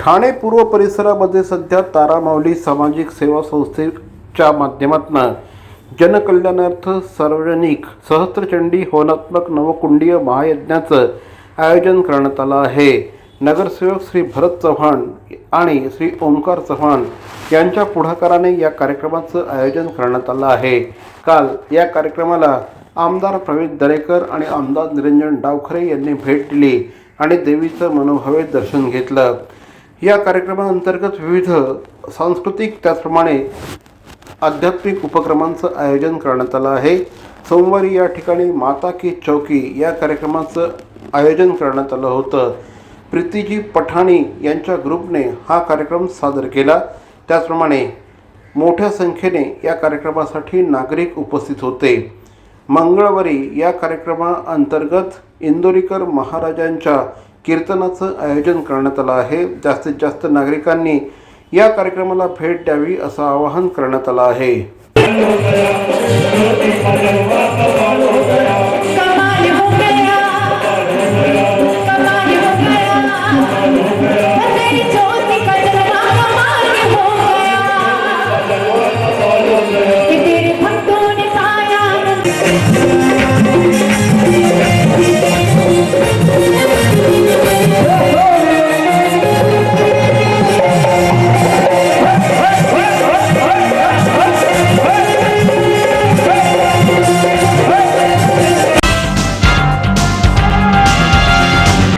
ठाणे पूर्व परिसरामध्ये सध्या तारामावली सामाजिक सेवा संस्थेच्या माध्यमातून जनकल्याणार्थ सार्वजनिक सहस्त्रचंडी होनात्मक नवकुंडीय महायज्ञाचं आयोजन करण्यात आलं आहे. नगरसेवक श्री भरत चव्हाण आणि श्री ओंकार चव्हाण यांच्या पुढाकाराने या कार्यक्रमाचं आयोजन करण्यात आलं आहे. काल या कार्यक्रमाला आमदार प्रवीण दरेकर आणि आमदार निरंजन डावखरे यांनी भेट दिली आणि देवीचं मनोभावे दर्शन घेतलं. या कार्यक्रमाअंतर्गत विविध सांस्कृतिक त्याचप्रमाणे आध्यात्मिक उपक्रमांचं आयोजन करण्यात आलं आहे. सोमवारी या ठिकाणी माता की चौकी या कार्यक्रमाचं आयोजन करण्यात आलं होतं. प्रीतीजी पठाणी यांच्या ग्रुपने हा कार्यक्रम सादर केला. त्याचप्रमाणे मोठ्या संख्येने या कार्यक्रमासाठी नागरिक उपस्थित होते. मंगळवारी या कार्यक्रमाअंतर्गत इंदोरीकर महाराजांच्या कीर्तनाचं आयोजन करण्यात आलं आहे जास्तीत जास्त नागरिकांनी या कार्यक्रमाला भेट द्यावी असं आवाहन करण्यात आलं आहे Thank you. हो